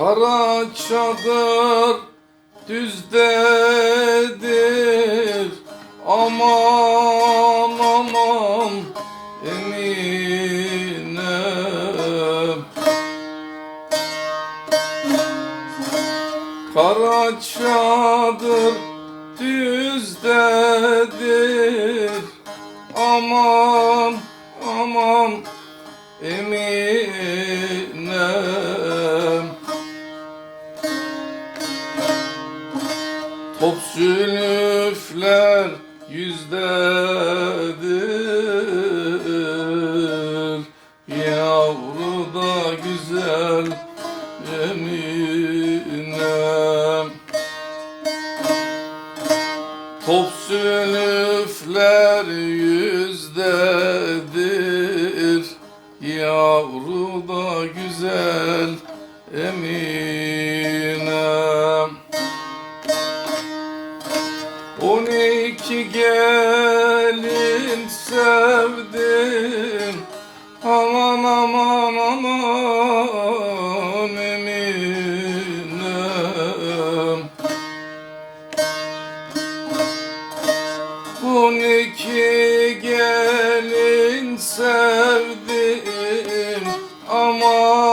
Kara çadır düzdedir. Aman aman Eminem Kara çadır düzdedir. Aman aman Eminem Top sülüfler yüzdedir. Yavru da güzel Eminem Top sülüfler yüzdedir. Yavru da güzel Eminem iki gelin sevdim. Aman aman aman Eminem. On iki gelin sevdim. Aman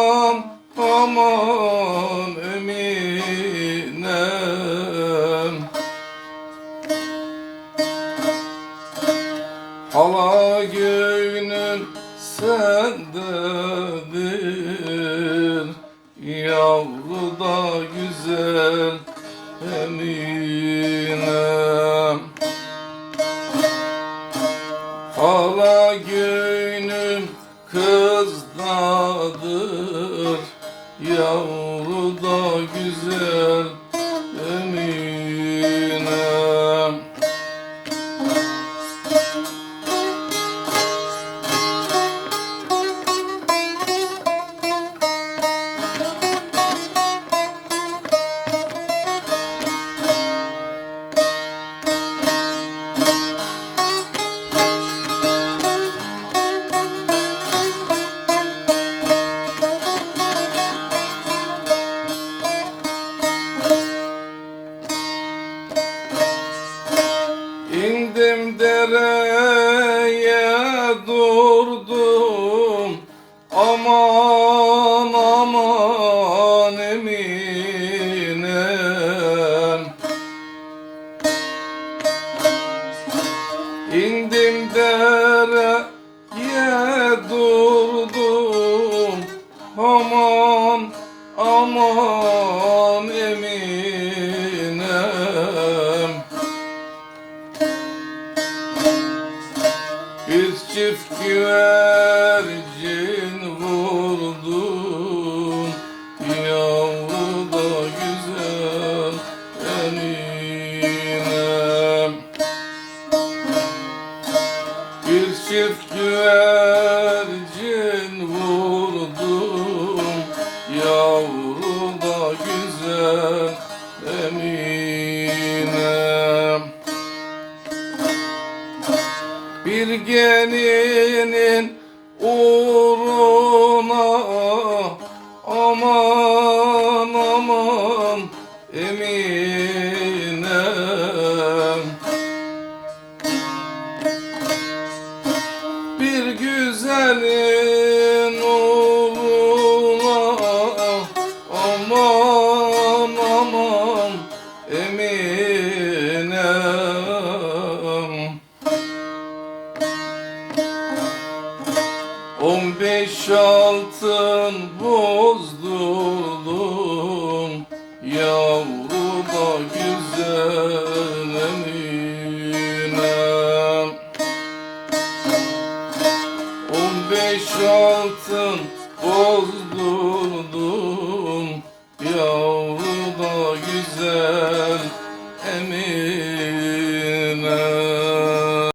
Hala gönlüm sendedir Yavru da güzel Eminem Hala gönlüm kızdadır Yavru da güzel dereye durdum. Aman aman Eminem. İndim dereye durdum. Aman aman gelinin uğruna aman aman eminem Bir güzelin uğruna aman On beş altın bozdurdum Yavru da güzel.